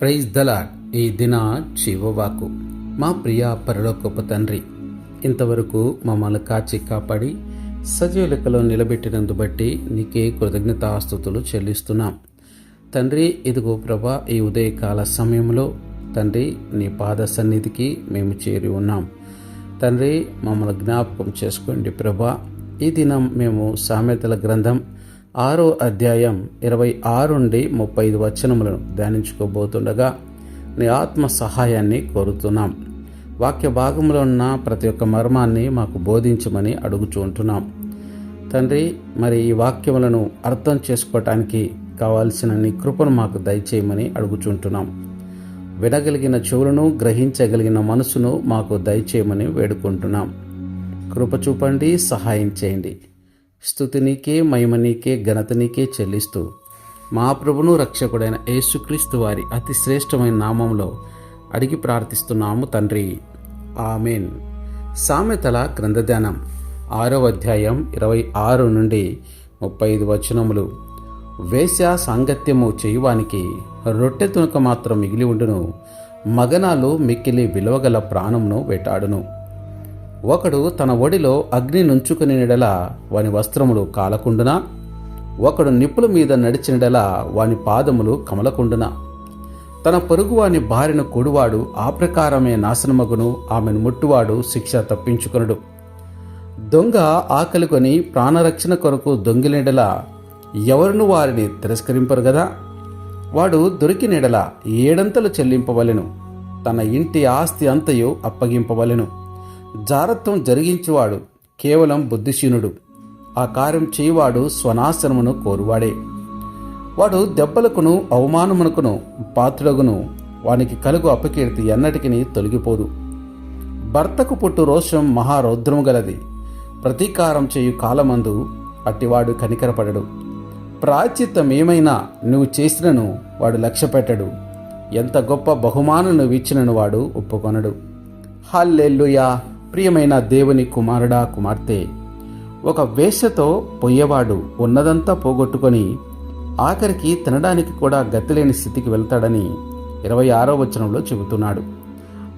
Praise the Lord ఈ దిన చివవాకు మా ప్రియ పరలోకపు తండ్రి ఇంతవరకు మమ్మల్ని కాచి కాపాడి సజీవ లెక్కలో నిలబెట్టినందు బట్టి నీకే కృతజ్ఞతాస్తుతులు చెల్లిస్తున్నాం. తండ్రి ఇదిగో ప్రభా ఈ ఉదయకాల సమయంలో తండ్రి నీ పాద సన్నిధికి మేము చేరి ఉన్నాం. తండ్రి మమ్మల్ని జ్ఞాపకం చేసుకోండి ప్రభా. ఈ దినం మేము సామెతల గ్రంథం ఆరో అధ్యాయం ఇరవై ఆరు నుండి ముప్పై ఐదు వచనములను ధ్యానించుకోబోతుండగా నీ ఆత్మ సహాయాన్ని కోరుతున్నాం. వాక్య భాగంలో ఉన్న ప్రతి ఒక్క మర్మాన్ని మాకు బోధించమని అడుగుచుంటున్నాం తండ్రి మరి ఈ వాక్యములను అర్థం చేసుకోవటానికి కావాల్సిన నీ కృపను మాకు దయచేయమని అడుగుచుంటున్నాం వినగలిగిన చెవులను గ్రహించగలిగిన మనసును మాకు దయచేయమని వేడుకుంటున్నాం. కృప చూపండి సహాయం చేయండి. స్థుతినికే మహిమనికే ఘనతనికే చెల్లిస్తూ మా ప్రభును రక్షకుడైన యేసుక్రీస్తు వారి అతి శ్రేష్టమైన నామంలో అడిగి ప్రార్థిస్తున్నాము తండ్రి. ఆమెన్. సామెతల గ్రంథధ్యానం ఆరో అధ్యాయం ఇరవై ఆరు నుండి ముప్పై ఐదు వచనములు. వేశ్య సాంగత్యము చేయువానికి రొట్టె తునక మాత్రం మిగిలి ఉండును మగనాలు మిక్కిలి విలువగల ప్రాణమును వేటాడును. ఒకడు తన ఒడిలో అగ్ని నుంచుకుని నెడల వాని వస్త్రములు కాలకుండునా? ఒకడు నిప్పుల మీద నడిచినడల వాని పాదములు కమలకుండునా? తన పొరుగువాని భార్యను కొడువాడు ఆ ప్రకారమే నాశనమగును ఆమెను ముట్టువాడు శిక్ష తప్పించుకొనుడు. దొంగ ఆకలికొని ప్రాణరక్షణ కొరకు దొంగిలినడల ఎవరును వారిని తిరస్కరింపరు గదా? వాడు దొరికినెడల ఏడంతలు చెల్లింపవలెను తన ఇంటి ఆస్తి అంతయు అప్పగింపవలెను. జారత్వం జరిగించువాడు కేవలం బుద్ధిశీనుడు. ఆ కార్యం చేయువాడు స్వనాశనమును కోరువాడే. వాడు దెబ్బలకును అవమానమునకును పాత్రుడగును. వానికి కలుగు అపకీర్తి ఎన్నటికి తొలగిపోదు. భర్తకు పుట్టు రోషం మహారౌద్రము గలది. ప్రతీకారం చేయు కాలమందు అట్టివాడు కనికరపడడు. ప్రాచిత్తమేమైనా నువ్వు చేసినను వాడు లక్ష్యపెట్టడు. ఎంత గొప్ప బహుమానం నువ్వు ఇచ్చినను వాడు ఒప్పుకొనడు. హల్లెల్లుయా ప్రియమైన దేవుని కుమారుడా కుమార్తె ఒక వేశ్యతో పొయ్యేవాడు ఉన్నదంతా పోగొట్టుకొని ఆఖరికి తినడానికి కూడా గతిలేని స్థితికి వెళ్తాడని ఇరవై ఆరో వచనంలో చెబుతున్నాడు.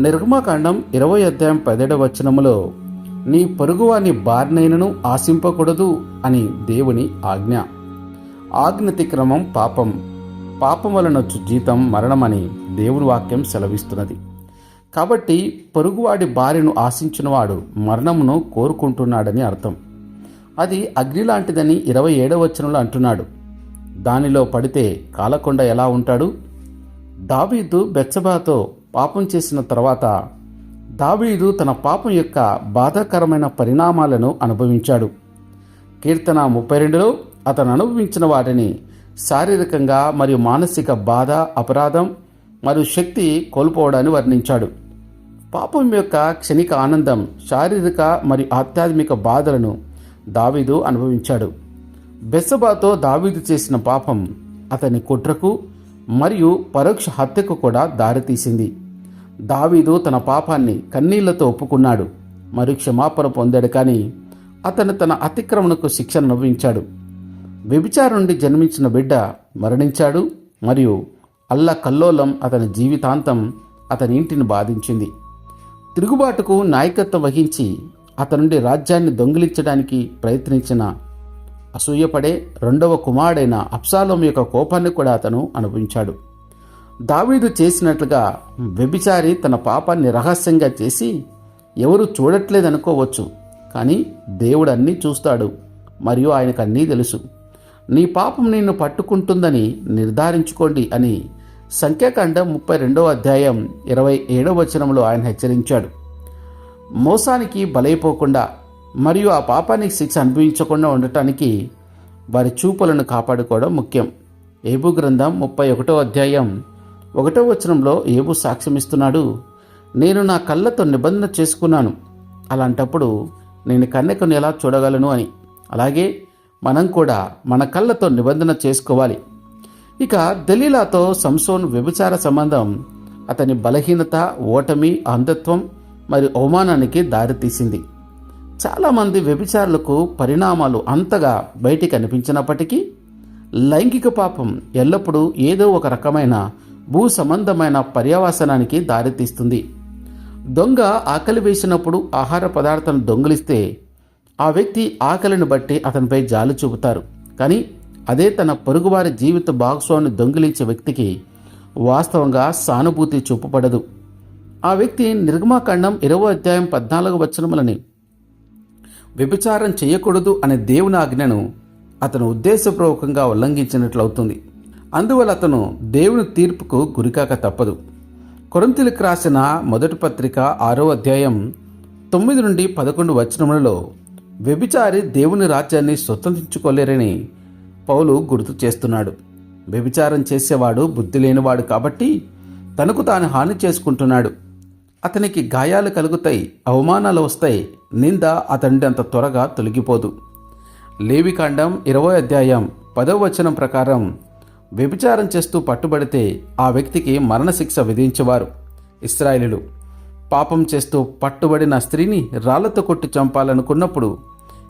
నిర్గమాకాండం ఇరవై అధ్యాయం పదిహేడవ వచనములో నీ పొరుగువాని బారినైనను ఆశింపకూడదు అని దేవుని ఆజ్ఞ. ఆజ్ఞతిక్రమం పాపం. పాపం వలన జీతం మరణమని దేవుని వాక్యం సెలవిస్తున్నది. కాబట్టి పొరుగువాడి భార్యను ఆశించినవాడు మరణమును కోరుకుంటున్నాడని అర్థం. అది అగ్ని లాంటిదని ఇరవై ఏడవ వచనంలో అంటున్నాడు. దానిలో పడితే కాలకొండ ఎలా ఉంటాడు? దావీదు బెచ్చబాతో పాపం చేసిన తర్వాత దావీదు తన పాపం యొక్క బాధాకరమైన పరిణామాలను అనుభవించాడు. కీర్తన ముప్పై రెండులో అతను అనుభవించిన వాటిని శారీరకంగా మరియు మానసిక బాధ అపరాధం మరియు శక్తి కోల్పోవడాన్ని వర్ణించాడు. పాపం యొక్క క్షణిక ఆనందం శారీరక మరియు ఆధ్యాత్మిక బాధలను దావీదు అనుభవించాడు. బెస్సబాతో దావీదు చేసిన పాపం అతని కుట్రకు మరియు పరోక్ష హత్యకు కూడా దారితీసింది. దావీదు తన పాపాన్ని కన్నీళ్ళతో ఒప్పుకున్నాడు మరియు క్షమాపణ పొందాడు కానీ అతను తన అతిక్రమణకు శిక్షను అనుభవించాడు. వ్యభిచారం నుండి జన్మించిన బిడ్డ మరణించాడు మరియు అల్ల కల్లోలం అతని జీవితాంతం అతని ఇంటిని బాధించింది. తిరుగుబాటుకు నాయకత్వం వహించి అతనుండి రాజ్యాన్ని దొంగిలించడానికి ప్రయత్నించిన అసూయపడే రెండవ కుమారుడైన అప్సాలోం యొక్క కోపాన్ని కూడా అతను అనుభవించాడు. దావీదు చేసినట్లుగా వ్యభిచారి తన పాపాన్ని రహస్యంగా చేసి ఎవరు చూడట్లేదనుకోవచ్చు కానీ దేవుడు అన్నీ చూస్తాడు మరియు ఆయనకు అన్నీ తెలుసు. నీ పాపం నిన్ను పట్టుకుంటుందని నిర్ధారించుకోండి అని సంఖ్యాకాండం ముప్పై రెండవ అధ్యాయం ఇరవై ఏడవ వచనంలో ఆయన హెచ్చరించాడు. మోసానికి బలైపోకుండా మరియు ఆ పాపానికి శిక్ష అనుభవించకుండా ఉండటానికి వారి చూపులను కాపాడుకోవడం ముఖ్యం. ఏబు గ్రంథం ముప్పై ఒకటో అధ్యాయం ఒకటో వచనంలో ఏబు సాక్ష్యమిస్తున్నాడు నేను నా కళ్ళతో నిబంధన చేసుకున్నాను. అలాంటప్పుడు నేను కన్నెకను ఎలా చూడగలను అని. అలాగే మనం కూడా మన కళ్ళతో నిబంధన చేసుకోవాలి. ఇక దలీలాతో సంసోన్ వ్యభిచార సంబంధం అతని బలహీనత ఓటమి అంధత్వం మరియు అవమానానికి దారితీసింది చాలామంది వ్యభిచారులకు పరిణామాలు అంతగా బయటికి అనిపించినప్పటికీ లైంగిక పాపం ఎల్లప్పుడూ ఏదో ఒక రకమైన భూ సంబంధమైన పర్యావసనానికి దారితీస్తుంది దొంగ ఆకలి వేసినప్పుడు ఆహార పదార్థాలను దొంగిలిస్తే ఆ వ్యక్తి ఆకలిని బట్టి అతనిపై జాలి చూపుతారు. కానీ అదే తన పొరుగువారి జీవిత భాగస్వామిని దొంగిలించే వ్యక్తికి వాస్తవంగా సానుభూతి చూపబడదు. ఆ వ్యక్తి నిర్గమాకాండం ఇరవై అధ్యాయం పద్నాలుగు వచనములని వ్యభిచారం చేయకూడదు అనే దేవుని ఆజ్ఞను అతను ఉద్దేశపూర్వకంగా ఉల్లంఘించినట్లవుతుంది అందువల్ల అతను దేవుని తీర్పుకు గురికాక తప్పదు. కొరంతిలకు రాసిన మొదటి పత్రిక ఆరో అధ్యాయం తొమ్మిది నుండి పదకొండు వచనములలో వ్యభిచారి దేవుని రాజ్యాన్ని స్వతంత్రించుకోలేరని పౌలు గుర్తు చేస్తున్నాడు. వ్యభిచారం చేసేవాడు బుద్ధి లేనివాడు కాబట్టి తనకు తాను హాని చేసుకుంటున్నాడు. అతనికి గాయాలు కలుగుతాయి అవమానాలు వస్తాయి నింద అతడి అంత త్వరగా తొలగిపోదు. లేవికాండం ఇరవై అధ్యాయం పదవ వచనం ప్రకారం వ్యభిచారం చేస్తూ పట్టుబడితే ఆ వ్యక్తికి మరణశిక్ష విధించేవారు. ఇస్రాయిలు పాపం చేస్తూ పట్టుబడిన స్త్రీని రాళ్ళతో కొట్టి చంపాలనుకున్నప్పుడు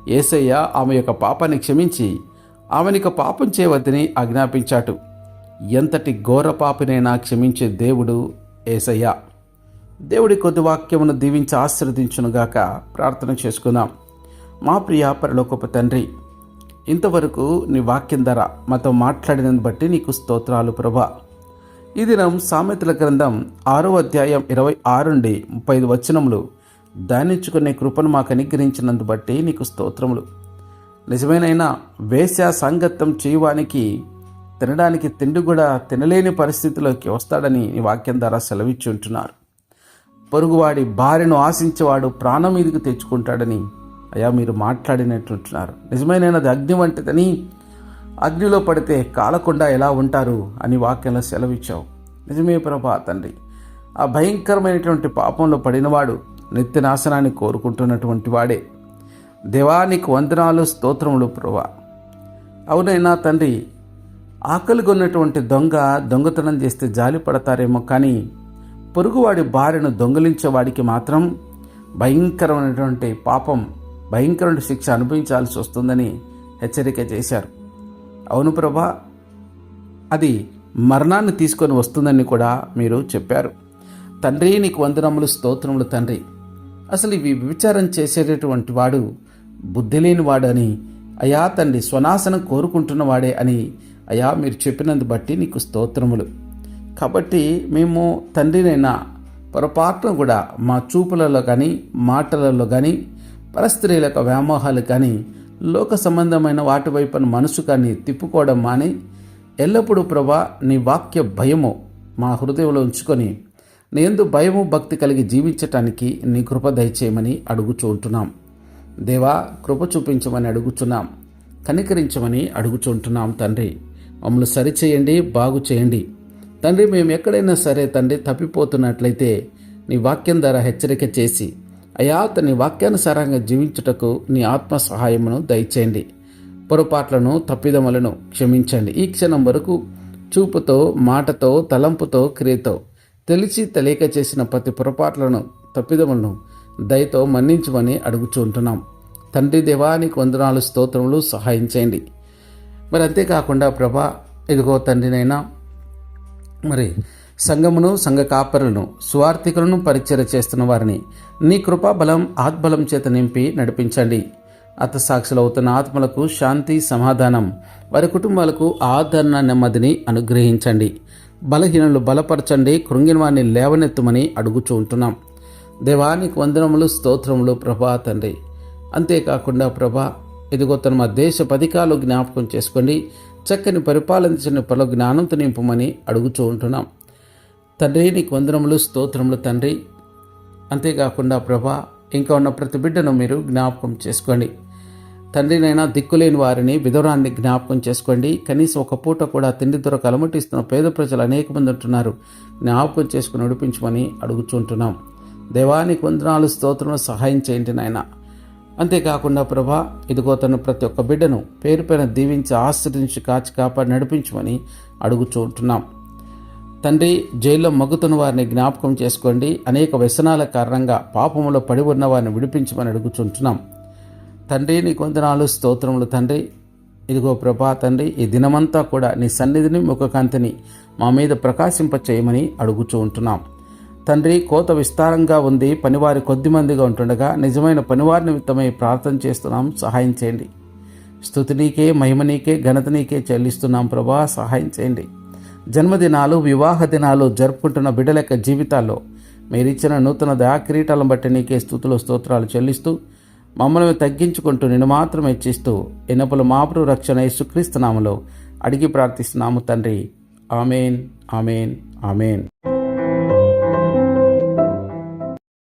ఏసయ్య ఆమె యొక్క పాపాన్ని క్షమించి ఆమెనిక పాపం చేయవద్దని ఆజ్ఞాపించాడు ఎంతటి ఘోర పాపినైనా క్షమించే దేవుడు ఏసయ్య. దేవుడి కొద్ది వాక్యమును దీవించి ఆశీర్వదించునుగాక ప్రార్థన చేసుకుందాం. మా ప్రియ పరలోకపు తండ్రి ఇంతవరకు నీ వాక్యం ధర మాతో మాట్లాడినని బట్టి నీకు స్తోత్రాలు ప్రభా. ఈ దినం సామెతల గ్రంథం ఆరో అధ్యాయం ఇరవై ఆరు నుండి ముప్పై ఐదు వచనములు ధ్యానించుకునే కృపను మాకు అనుగ్రహించినందు బట్టి నీకు స్తోత్రములు. నిజమేనైనా వేశ్య సాంగత్యం చేయవానికి తినడానికి తిండి కూడా తినలేని పరిస్థితిలోకి వస్తాడని ఈ వాక్యం ద్వారా సెలవిచ్చి ఉంటున్నారు. పొరుగువాడి భార్యను ఆశించేవాడు ప్రాణం మీదకి తెచ్చుకుంటాడని అయా మీరు మాట్లాడినట్లుంటున్నారు. నిజమైనది అగ్ని వంటిదని అగ్నిలో పడితే కాలకుండా ఎలా ఉంటారు అని వాక్యంలో సెలవిచ్చావు. నిజమే ప్రభా తండ్రి. ఆ భయంకరమైనటువంటి పాపంలో పడినవాడు నిత్య నాశనాన్ని కోరుకుంటున్నటువంటి వాడే. దేవానికి వందనాలు స్తోత్రములు ప్రభా అవునైనా తండ్రి ఆకలిగొన్నటువంటి దొంగ దొంగతనం చేస్తే జాలి పడతారేమో కానీ పొరుగువాడి భార్యను దొంగిలించేవాడికి మాత్రం భయంకరమైనటువంటి పాపం భయంకరమైన శిక్ష అనుభవించాల్సి వస్తుందని హెచ్చరిక చేశారు. అవును ప్రభా అది మరణాన్ని తీసుకొని వస్తుందని కూడా మీరు చెప్పారు. తండ్రి నీకు వందనములు స్తోత్రములు తండ్రి. అసలు ఇవి విచారం చేసేటటువంటి వాడు బుద్ధి లేని వాడని అయా తండ్రి స్వనాశనం కోరుకుంటున్నవాడే అని అయా మీరు చెప్పినందు బట్టి నీకు స్తోత్రములు. కాబట్టి మేము తండ్రినైనా పొరపాటును కూడా మా చూపులలో కానీ మాటలలో కానీ పరస్త్రీల యొక్క వ్యామోహాలు కానీ లోక సంబంధమైన వాటి వైపున మనసు కానీ తిప్పుకోవడం మాని ఎల్లప్పుడూ ప్రభా నీ వాక్య భయము మా హృదయంలో ఉంచుకొని నేందు భయము భక్తి కలిగి జీవించటానికి నీ కృప దయచేయమని అడుగుచుంటున్నాం దేవా కృప చూపించమని అడుగుచున్నాం. కనికరించమని అడుగుచుంటున్నాం తండ్రి. మమ్మల్ని సరిచేయండి బాగు చేయండి. తండ్రి మేము ఎక్కడైనా సరే తండ్రి తప్పిపోతున్నట్లయితే నీ వాక్యం ద్వారా హెచ్చరిక చేసి అయా అతని వాక్యానుసారంగా జీవించుటకు నీ ఆత్మ సహాయమును దయచేయండి. పొరపాట్లను తప్పిదములను క్షమించండి. ఈ క్షణం వరకు చూపుతో మాటతో తలంపుతో క్రియతో తెలిసి తెలియక చేసిన ప్రతి పొరపాట్లను తప్పిదములను దయతో మన్నించమని అడుగుచుంటున్నాం తండ్రి దేవానికి వందనాలు స్తోత్రములు సహాయం చేయండి. మరి అంతేకాకుండా ప్రభా ఇదిగో తండ్రినైనా మరి సంఘమును సంఘ కాపరులను సువార్థికులను పరిచయ చేస్తున్న వారిని నీ కృపా బలం ఆత్బలం చేత నింపి నడిపించండి. అర్థసాక్షులు అవుతున్న ఆత్మలకు శాంతి సమాధానం. వారి కుటుంబాలకు ఆదరణ నెమ్మదిని అనుగ్రహించండి. బలహీనలు బలపరచండి కృంగిన వారిని లేవనెత్తమని అడుగుచూ ఉంటున్నాం. దేవానికి వందనములు స్తోత్రములు ప్రభా తండ్రి. అంతేకాకుండా ప్రభా ఇదిగో తన మా దేశ పథకాలు జ్ఞాపకం చేసుకోండి చక్కని పరిపాలించిన పలు జ్ఞానంతో నింపమని అడుగుచూ ఉంటున్నాం. తండ్రి నీకు వందనములు స్తోత్రములు తండ్రి. అంతేకాకుండా ప్రభా ఇంకా ఉన్న ప్రతి బిడ్డను మీరు జ్ఞాపకం చేసుకోండి. తండ్రినైనా దిక్కులేని వారిని విధురాన్ని జ్ఞాపకం చేసుకోండి. కనీసం ఒక పూట కూడా తిండి దొరక అలమటిస్తున్న పేద ప్రజలు అనేక మంది ఉంటున్నారు. జ్ఞాపకం చేసుకుని నడిపించమని అడుగుచుంటున్నాం. దేవానికి వందనాలు స్తోత్రములు సహాయం చేయండి నాయన. అంతేకాకుండా ప్రభా ఇదిగో తను ప్రతి ఒక్క బిడ్డను పేరు పైన దీవించి ఆశ్రయించి కాచి కాపాడి నడిపించమని అడుగుచుంటున్నాం. తండ్రి జైల్లో మగ్గుతున్న వారిని జ్ఞాపకం చేసుకోండి. అనేక వ్యసనాల కారణంగా పాపములో పడి ఉన్న వారిని విడిపించమని అడుగుచుంటున్నాం. తండ్రి నీకు వందనాలు స్తోత్రములు తండ్రి. ఇదిగో ప్రభా తండ్రి ఈ దినమంతా కూడా నీ సన్నిధిని ముఖకాంతిని మా మీద ప్రకాశింప చేయమని అడుగుచూ ఉంటున్నాం. తండ్రి కోత విస్తారంగా ఉంది పనివారి కొద్ది మందిగా ఉంటుండగా నిజమైన పనివారి నిమిత్తమై ప్రార్థన చేస్తున్నాం సహాయం చేయండి. స్థుతి నీకే మహిమ నీకే ఘనత నీకే చెల్లిస్తున్నాం ప్రభా సహాయం చేయండి. జన్మదినాలు వివాహ దినాలు జరుపుకుంటున్న బిడ్డల యొక్క జీవితాల్లో మీరిచ్చిన నూతన దయాకిరీటాలను బట్టి నీకే స్థుతులు స్తోత్రాలు చెల్లిస్తూ మమ్మల్ని తగ్గించుకుంటూ నిన్ను మాత్రం హెచ్చిస్తూ ఎన్నపుల మాపురు రక్షణ యేసుక్రీస్తు నామలో అడిగి ప్రార్థిస్తున్నాము తండ్రి. Amen amen amen.